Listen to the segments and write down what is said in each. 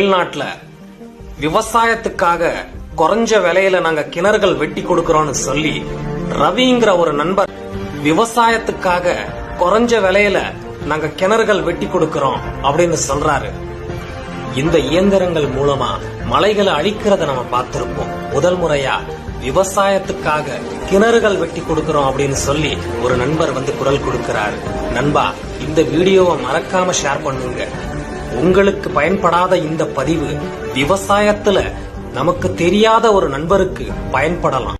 தமிழ்நாட்டுல விவசாயத்துக்காக குறைஞ்ச விலையில நாங்க கிணறுகள் வெட்டி கொடுக்கறோம்னு சொல்லி ரவிங்கிற ஒரு நண்பர் விவசாயத்துக்காக குறைஞ்ச விலையில நாங்க கிணறுகள் வெட்டி கொடுக்கறோம் அப்படின்னு சொல்றாரு. இந்த இயந்திரங்கள் மூலமா மலைகளை அழிக்கிறத நம்ம பார்த்திருப்போம். முதல் முறையா விவசாயத்துக்காக கிணறுகள் வெட்டி கொடுக்கறோம் அப்படின்னு சொல்லி ஒரு நண்பர் வந்து குரல் கொடுக்கிறாரு. நண்பா இந்த வீடியோவை மறக்காம ஷேர் பண்ணுங்க. உங்களுக்கு பயன்படாத இந்த பதிவு விவசாயத்துல நமக்கு தெரியாத ஒரு நண்பருக்கு பயன்படலாம்.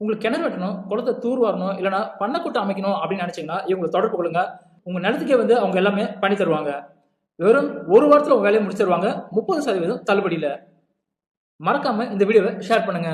உங்களுக்கு கிணறு வெட்டணும் குளத்தை தூர் வரணும் இல்லைன்னா பண்ணக்கூட்டம் அமைக்கணும் அப்படின்னு நினைச்சீங்கன்னா இவங்களை தொடர்பு கொள்ளுங்க. உங்க நிலத்துக்கே வந்து அவங்க எல்லாமே பண்ணி தருவாங்க. வெறும் ஒரு வாரத்தில் உங்க வேலையை முடிச்சிருவாங்க. முப்பது சதவீதம் தள்ளுபடியில் மறக்காம இந்த வீடியோவை ஷேர் பண்ணுங்க.